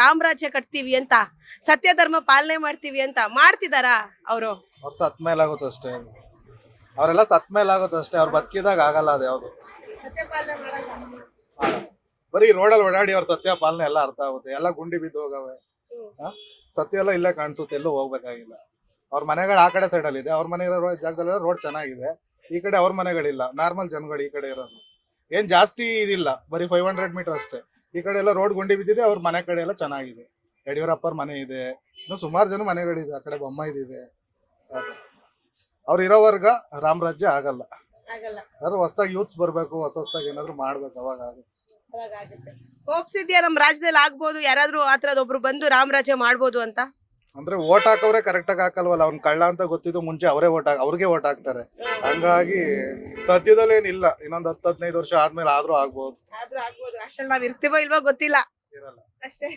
ರಾಮರಾಜ್ಯ ಕಟ್ತೀವಿ ಅಂತ ಸತ್ಯ ಧರ್ಮ ಪಾಲನೆ ಮಾಡ್ತೀವಿ ಅಂತ ಮಾಡ್ತಿದಾರಾ ಅವರು? ಅವ್ರು ಸತ್ ಮೇಲೆ ಆಗುತ್ತೆ ಅಷ್ಟೇ. ಅವರೆಲ್ಲ ಸತ್ ಮೇಲೆ ಆಗುತ್ತೆ ಅಷ್ಟೇ ಅವ್ರು ಬದುಕಿದಾಗ ಆಗಲ್ಲ ಅದು ಯಾವುದು. ಬರೀ ರೋಡಲ್ಲಿ ಓಡಾಡಿ ಅವ್ರ ಸತ್ಯ ಪಾಲನೆ ಎಲ್ಲ ಅರ್ಥ ಆಗುತ್ತೆ ಎಲ್ಲ ಗುಂಡಿ ಬಿದ್ದು ಹೋಗವೆ. ಸತ್ಯ ಎಲ್ಲ ಇಲ್ಲೇ ಕಾಣಿಸುತ್ತೆ ಎಲ್ಲೂ ಹೋಗ್ಬೇಕಾಗಿಲ್ಲ. ಅವ್ರ ಮನೆಗಳು ಆ ಕಡೆ ಸೈಡಲ್ಲಿ ಇದೆ ಅವ್ರ ಮನೆ ಇರೋ ಜಾಗದಲ್ಲಿ ರೋಡ್ ಚೆನ್ನಾಗಿದೆ ಈ ಕಡೆ ಅವ್ರ ಮನೆಗಳಿಲ್ಲ ನಾರ್ಮಲ್ ಜನಗಳು ಈ ಕಡೆ ಇರೋದು. ಏನ್ ಜಾಸ್ತಿ ಇದಿಲ್ಲ ಬರೀ ಫೈವ್ ಹಂಡ್ರೆಡ್ ಮೀಟರ್ ಅಷ್ಟೇ. ಈ ಕಡೆ ಎಲ್ಲ ರೋಡ್ ಗುಂಡಿ ಬಿದ್ದಿದೆ ಅವ್ರ ಮನೆ ಕಡೆ ಎಲ್ಲ ಚೆನ್ನಾಗಿದೆ. ಯಡಿಯೂರಪ್ಪರ ಮನೆ ಇದೆ. ಇನ್ನು ಸುಮಾರು ಜನ ಮನೆಗಳಿದೆ ಆ ಕಡೆ ಬೊಮ್ಮ ಇದಿದೆ ಅವ್ರು ಇರೋವರ್ಗ ರಾಮರಾಜ್ಯ ಆಗಲ್ಲ. ಆಗಲ್ಲ. ಯಾರು ಹೊಸದಾಗಿ ಯೂತ್ಸ್ ಬರ್ಬೇಕು ಹೊಸ ಹೊಸದಾಗಿ ಏನಾದ್ರು ಮಾಡ್ಬೇಕು ಅವಾಗ ಆಗುತ್ತೆ. ಹೋಪ್ಸ್ ಇದೆಯಾ ನಮ್ ರಾಜ್ಯದಲ್ಲಿ ಆಗ್ಬೋದು? ಯಾರಾದ್ರೂ ಆತರದ್ ಒಬ್ರು ಬಂದು ರಾಮರಾಜ್ಯ ಮಾಡ್ಬೋದು ಅಂತ? ಅಂದ್ರೆ ಓಟ್ ಹಾಕೋರೆ ಕರೆಕ್ಟ್ ಆಗಿ ಹಾಕಲ್ವಲ್ಲ? ಅವ್ನ್ ಕಳ್ಳ ಅಂತ ಗೊತ್ತಿದ್ದು ಮುಂಚೆ ಅವರೇ ಓಟ್ ಹಾಕ್ ಅವ್ರಿಗೆ ಓಟ್ ಹಾಕ್ತಾರೆ. ಹಂಗಾಗಿ ಸದ್ಯದಲ್ಲಿ ಏನಿಲ್ಲ. ಇನ್ನೊಂದ್ ಹತ್ತು ಹದಿನೈದು ವರ್ಷ ಆದ್ಮೇಲೆ ಆದ್ರೂ ಆಗ್ಬಹುದು ಆದ್ರೂ ಆಗ್ಬೋದು. ನಾವ್ ಇರ್ತೀವೋ ಇಲ್ವೋ ಗೊತ್ತಿಲ್ಲ. ಇರಲ್ಲ. ಅಷ್ಟೇ.